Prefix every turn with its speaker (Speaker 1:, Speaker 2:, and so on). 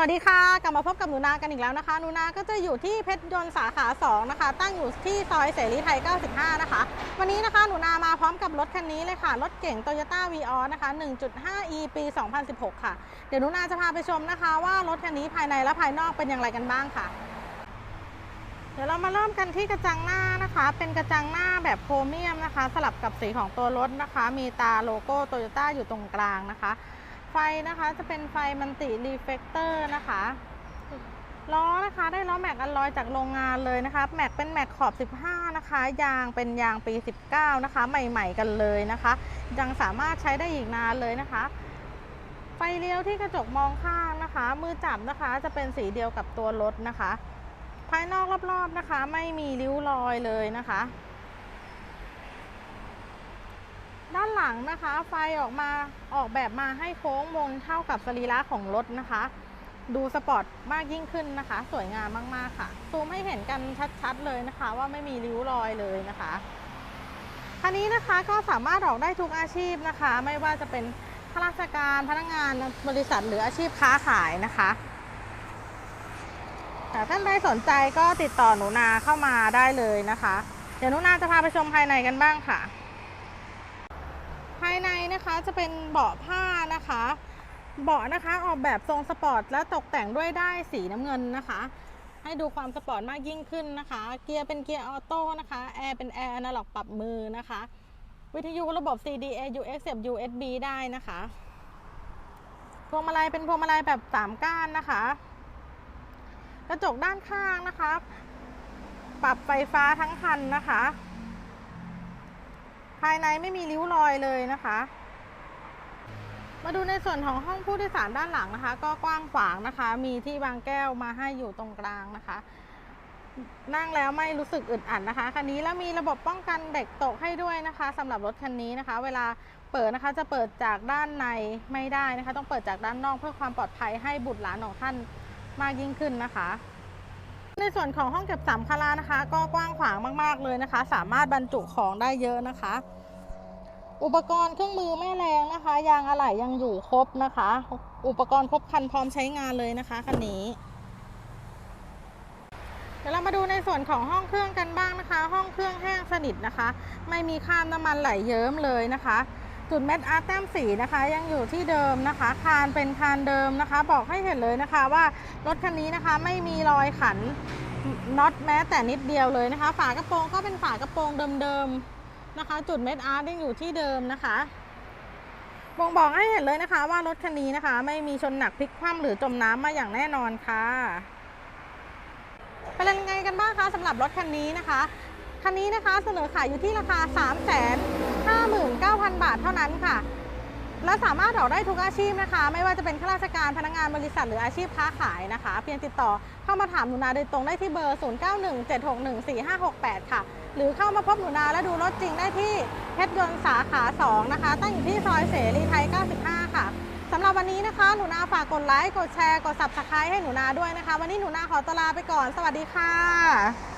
Speaker 1: วัสดีค่ะ กลับมาพบกับหนูนากันอีกแล้วนะคะหนูนาก็จะอยู่ที่เพชรยนต์สาขา 2 นะคะ ตั้งอยู่ที่ซอยเสรีไทย 95 นะคะ วันนี้นะคะหนูนามาพร้อมกับรถคันนี้เลยค่ะ รถเก่ง Toyota v ีออนะคะ 1.5e ปี 2016 ค่ะ เดี๋ยวหนูนาจะพาไปชมนะคะ ว่ารถคันนี้ภายในและภายนอกเป็นอย่างไรกันบ้างค่ะ เดี๋ยวเรามาเริ่มกันที่กระจังหน้านะคะ เป็นกระจังหน้าแบบโครเมียมนะคะ สลับกับสีของตัวรถนะคะ มีตาโลโก้โตโยต้าอยู่ตรงกลางนะคะ ไฟนะคะจะเป็นไฟมันติรีเฟกเตอร์นะคะล้อนะคะได้ล้อแม็กอลลอยจากโรงงานเลยนะคะแม็กเป็นแม็กขอบ 15 นะคะ ยางเป็นยางปี 19 นะคะ ใหม่ๆกันเลยนะคะ ยังสามารถใช้ได้อีกนานเลยนะคะ ไฟเลี้ยวที่กระจกมองข้างนะคะ มือจับนะคะจะเป็นสีเดียวกับตัวรถนะคะ ภายนอกรอบๆนะคะ ไม่มีริ้วรอยเลยนะคะ ด้าน หลังนะคะ ไฟออกมาออกแบบมาให้โค้งมนเท่ากับสรีระของรถนะคะ ดูสปอร์ตมากยิ่งขึ้นนะคะ สวยงามมากๆค่ะ ซูมให้เห็นกันชัดๆเลยนะคะ ว่าไม่มีริ้วรอยเลยนะคะคันนี้นะคะก็สามารถออกได้ทุกอาชีพนะคะ ไม่ว่าจะเป็นข้าราชการพนักงานบริษัทหรืออาชีพค้าขายนะคะแต่ท่านใดสนใจก็ติดต่อหนูนาเข้ามาได้เลยนะคะ เดี๋ยวหนูนาจะพาไปชมภายในกันบ้างค่ะ ภายในนะคะจะเป็นเบาะผ้านะคะ เบาะนะคะออกแบบทรงสปอร์ตและตกแต่งด้วยได้สีน้ำเงินนะคะ ให้ดูความสปอร์ตมากยิ่งขึ้นนะคะ เกียร์เป็นเกียร์ออโต้นะคะแอร์เป็นแอร์อนาล็อกปรับมือนะคะ วิทยุระบบ CD AUX เสียบ USB ได้นะคะพวงมาลัยเป็นพวงมาลัยแบบ3ก้านนะคะ กระจกด้านข้างนะคะ ปรับไฟฟ้าทั้งคันนะคะ ภายในไม่มีริ้วรอยเลยนะคะ มาดูในส่วนของห้องผู้โดยสารด้านหลังนะคะ ก็กว้างขวางนะคะ มีที่วางแก้วมาให้อยู่ตรงกลางนะคะ นั่งแล้วไม่รู้สึกอึดอัดนะคะคันนี้แล้วมีระบบป้องกันเด็กตกให้ด้วยนะคะสำหรับรถคันนี้นะคะ เวลาเปิดนะคะจะเปิดจากด้านในไม่ได้นะคะ ต้องเปิดจากด้านนอกเพื่อความปลอดภัยให้บุตรหลานของท่านมากยิ่งขึ้นนะคะ ในส่วนของห้องเก็บสัมภาระนะคะ ก็กว้างขวางมาก ๆ เลยนะคะ สามารถบรรจุของได้เยอะนะคะ อุปกรณ์เครื่องมือแม่แรงนะคะ ยางอะไหล่ยังอยู่ครบนะคะ อุปกรณ์ครบครันพร้อมใช้งานเลยนะคะคันนี้ เดี๋ยวเรามาดูในส่วนของห้องเครื่องกันบ้างนะคะ ห้องเครื่องแห้งสนิทนะคะ ไม่มีคราบน้ำมันไหลเยิ้มเลยนะคะ จุดเม็ดอาร์ตแต้มสีนะคะยังอยู่ที่เดิมนะคะ คานเป็นคานเดิมนะคะ บอกให้เห็นเลยนะคะว่ารถคันนี้นะคะไม่มีรอยขันน็อตแม้แต่นิดเดียวเลยนะคะ ฝากระโปรงก็เป็นฝากระโปรงเดิมๆนะคะ จุดเม็ดอาร์ตยังอยู่ที่เดิมนะคะบ่งบอกให้เห็นเลยนะคะว่ารถคันนี้นะคะ ไม่มีชนหนักพลิกคว่ำหรือจมน้ำมาอย่างแน่นอนค่ะเป็นยังไงกันบ้างคะสำหรับรถคันนี้นะคะคันนี้นะคะเสนอขายอยู่ที่ราคา3 5 9 0 0 0าทเท่านั้นค่ะ และสามารถออกได้ทุกอาชีพนะคะ ไม่ว่าจะเป็นข้าราชการพนักงานบริษัทหรืออาชีพค้าขายนะคะ เพียงติดต่อเข้ามาถามหนูนาโดยตรงได้ที่เบอร์ 0917614568 ค่ะ หรือเข้ามาพบหนูนาและดูรถจริงได้ที่เพชรยนต์สาขา 2 นะคะ ตั้งอยู่ที่ซอยเสรีไทย 95 ค่ะสำหรับวันนี้นะคะ หนูนาฝากกดไลค์ กดแชร์ กด subscribe ให้หนูนาด้วยนะคะ วันนี้หนูนาขอตลาไปก่อน สวัสดีค่ะ